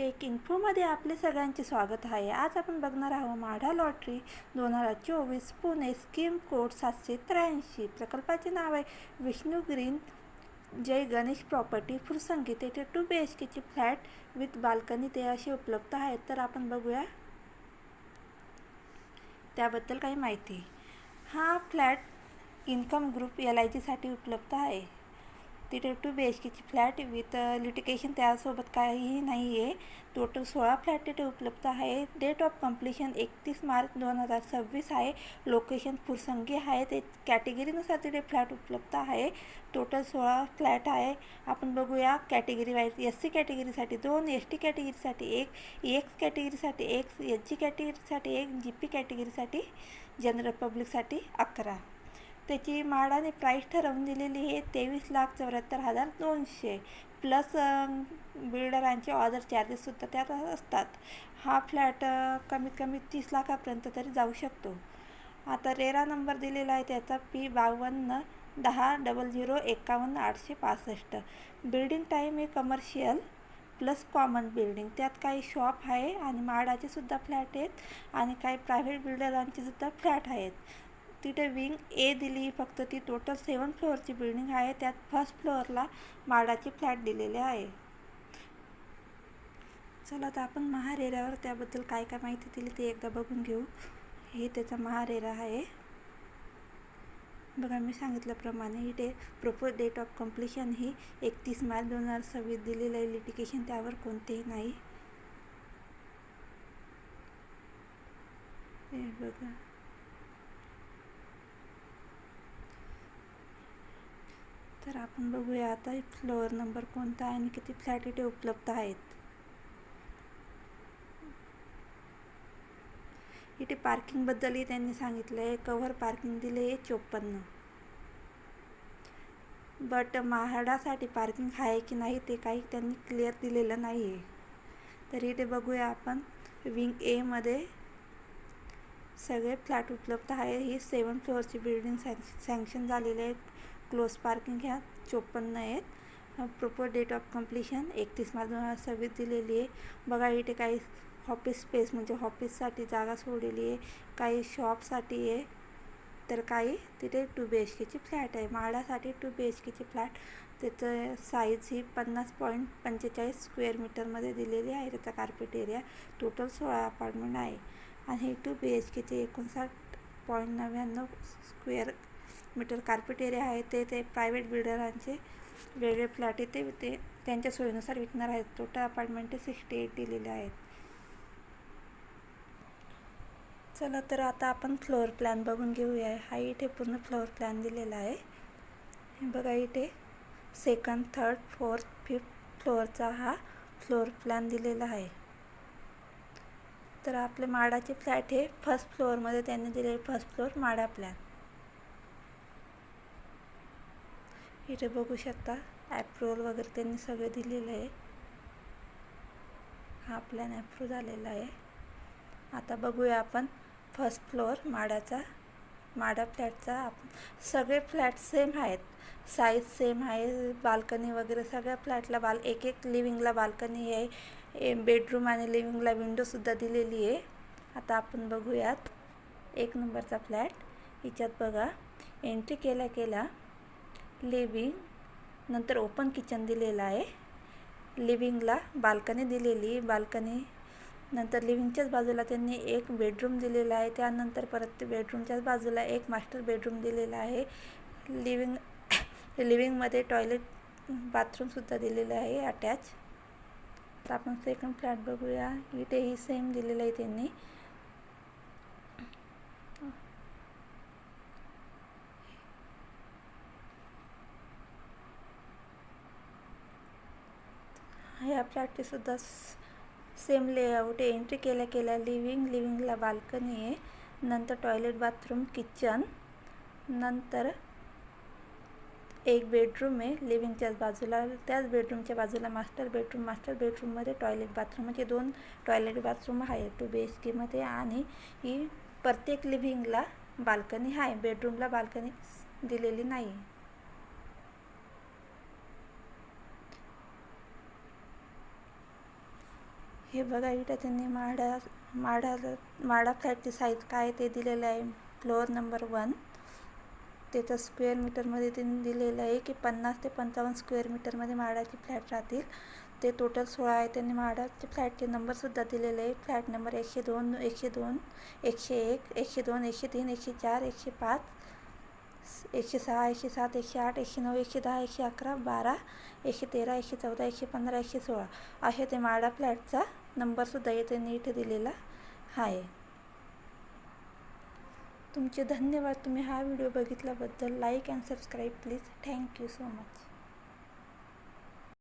Take इन्फोमध्ये आपले सगळ्यांचे स्वागत आहे. आज आपण बघणार आहोत माढा लॉटरी दोन हजार चोवीस पुणे स्कीम कोड सातशे त्र्याऐंशी. प्रकल्पाचे नाव आहे विष्णू ग्रीन जय गणेश प्रॉपर्टी. फुरसंगी तेथे टू बी एच केचे फ्लॅट विथ बाल्कनी ते असे उपलब्ध आहेत तर आपण बघूया. त्याबद्दल काही माहिती. हा flat income group L I जीसाठी उपलब्ध आहे. तिथे टू बी एच केची फ्लॅट विथ लिटिकेशन त्यासोबत काहीही नाही आहे टोटल सोळा फ्लॅट तिथे उपलब्ध आहे डेट ऑफ कम्प्लिशन एकतीस मार्च दोन हजार सव्वीस आहे. लोकेशन फुरसंगी आहे. ते कॅटेगरीनुसार तिथे फ्लॅट उपलब्ध आहे. टोटल सोळा फ्लॅट आहे. आपण बघूया कॅटेगरी वाईज. एस सी कॅटेगरीसाठी दोन एस टी कॅटेगरीसाठी एक एक्स कॅटेगरीसाठी एक एच जी कॅटेगरीसाठी एक जी पी कॅटेगरीसाठी जनरल पब्लिकसाठी अकरा. त्याची माडाने प्राईस ठरवून दिलेली आहे तेवीस लाख चौऱ्याहत्तर हजार दोनशे. प्लस बिल्डरांचे ऑर्डर चार्जेससुद्धा त्यात असतात. हा फ्लॅट कमीत कमी तीस लाखापर्यंत तरी जाऊ शकतो. आता रेरा नंबर दिलेला आहे त्याचा पी बावन्न दहा डबल झिरो एकावन्न आठशे पासष्ट. बिल्डिंग टाईम हे कमर्शियल प्लस कॉमन बिल्डिंग त्यात काही शॉप आहे आणि माडाचे सुद्धा फ्लॅट आहेत आणि काही प्रायव्हेट बिल्डरांचे सुद्धा फ्लॅट आहेत. तिथे विंग ए दिली. फक्त ती टोटल सेवन फ्लोअरची बिल्डिंग आहे. त्यात फर्स्ट फ्लोअरला माडाचे फ्लॅट दिलेले आहे. चला तर आपण महारेऱ्यावर त्याबद्दल काय काय माहिती दिली ते एकदा बघून घेऊ. हे त्याचा महारेरा आहे. बघा मी सांगितल्याप्रमाणे इथे प्रपोज डेट ऑफ कम्प्लिशन ही एकतीस मार्च दोन हजार सव्वीस दिलेलं आहे. लिटिकेशन त्यावर कोणतेही नाही. हे बघा. तर आपण बघूया आता फ्लोअर नंबर कोणता आहे आणि किती फ्लॅट इथे उपलब्ध आहेत. इथे पार्किंगबद्दलही त्यांनी सांगितलं आहे कव्हर पार्किंग दिले आहे चोपन्न. बट महाडासाठी पार्किंग आहे की नाही ते काही त्यांनी क्लिअर दिलेलं नाही आहे तर इथे बघूया आपण. विंग एमध्ये सगळे फ्लॅट उपलब्ध आहे. ही सेवन फ्लोअरची बिल्डिंग सँक्शन झालेली आहे. क्लोज पार्किंग ह्या चोपन्न आहेत. प्रॉपर डेट ऑफ कम्प्लिशन एकतीस मार्च दोन हजार सव्वीस दिलेली आहे. बघा इथे काही ऑफिस स्पेस म्हणजे ऑफिससाठी जागा सोडलेली आहे. काही शॉपसाठी आहे. तर काही तिथे टू बी एच केची फ्लॅट आहे. माळासाठी टू बी एच केची फ्लॅट त्याचं साईज ही पन्नास पॉईंट पंचेचाळीस स्क्वेअर मीटरमध्ये दिलेली आहे. त्याचा कार्पेट एरिया टोटल सोळा अपार्टमेंट आहे. आणि हे टू बी एच केचे एकोणसाठ पॉईंट नव्याण्णव स्क्वेअर मीटर कार्पेट एरिया आहे ते ते प्रायव्हेट बिल्डरांचे वेगळे फ्लॅट येते ते त्यांच्या सोयीनुसार विकणार आहेत. टोटल अपार्टमेंट सिक्स्टी एट दिलेले आहेत. चला तर आता आपण फ्लोअर प्लॅन बघून घेऊया. हा इथे पूर्ण फ्लोअर प्लॅन दिलेला आहे. हे बघा इथे सेकंड थर्ड फोर्थ फिफ्थ फ्लोअरचा हा फ्लोअर प्लॅन दिलेला आहे. तर आपले माडाचे फ्लॅट हे फर्स्ट फ्लोअरमध्ये त्यांनी दिलेले फर्स्ट फ्लोअर माडा प्लॅन इथे बघू शकता ॲप्रुवल वगैरे त्यांनी सगळं दिलेलं आहे. हा प्लॅन ॲप्रूव्ह झालेला आहे. आता बघूया आपण फर्स्ट फ्लोअर माडाचा माडा फ्लॅटचा आप सगळे फ्लॅट सेम आहेत. साईज सेम आहे बाल्कनी वगैरे सगळ्या फ्लॅटला बाल एक एक लिव्हिंगला बाल्कनी आहे. बेडरूम आणि लिव्हिंगला विंडोसुद्धा दिलेली आहे. आता आपण बघूयात एक नंबरचा फ्लॅट हिच्यात बघा एंट्री केल्या केल्या लिव्हिंग नंतर ओपन किचन दिलेलं आहे. लिव्हिंगला बाल्कनी दिलेली बाल्कनी नंतर लिव्हिंगच्याच बाजूला त्यांनी एक बेडरूम दिलेला आहे. त्यानंतर परत बेडरूमच्याच बाजूला एक मास्टर बेडरूम दिलेला आहे. लिव्हिंग लिव्हिंगमध्ये टॉयलेट बाथरूमसुद्धा दिलेलं आहे अटॅच. तर आपण सेकंड फ्लॅट बघूया. इथेही सेम दिलेलं आहे त्यांनी. ह्या फ्लॅटचीसुद्धा सेम लेआउट आहे. एंट्री केल्या केल्या लिव्हिंग लिव्हिंगला बाल्कनी आहे. नंतर टॉयलेट बाथरूम किचन नंतर एक बेडरूम आहे. लिव्हिंगच्याच बाजूला त्याच बेडरूमच्या बाजूला मास्टर बेडरूम मास्टर बेडरूममध्ये टॉयलेट बाथरूम म्हणजे दोन टॉयलेट बाथरूम आहे. टू बी एच केमध्ये आणि ही प्रत्येक लिव्हिंगला बाल्कनी आहे. बेडरूमला बाल्कनी दिलेली नाही. हे बघा इथं त्यांनी माडा माडा माडा फ्लॅटचे साईज काय ते दिलेलं आहे. फ्लोअर नंबर वन त्याचं स्क्वेअर मीटरमध्ये त्यांनी दिलेलं आहे की पन्नास ते पंचावन्न स्क्वेअर मीटरमध्ये माडाचे फ्लॅट राहतील. ते टोटल सोळा आहे. त्यांनी माडाचे फ्लॅटचे नंबरसुद्धा दिलेले आहे. फ्लॅट नंबर एकशे दोन एकशे दोन एकशे एक एकशे दोन एकशे तीन एकशे चार एकशे पाच एकशे सहा एकशे सात एकशे आठ एकशे नऊ एकशे दहा एकशे अकरा बारा एकशे तेरा एकशे चौदा एकशे पंधरा एकशे सोळा असे ते माडा फ्लॅटचा नंबरसुद्धा येथे नीट दिलेला आहे. तुमचे धन्यवाद. तुम्ही हा video बघितल्याबद्दल like and subscribe please thank you so much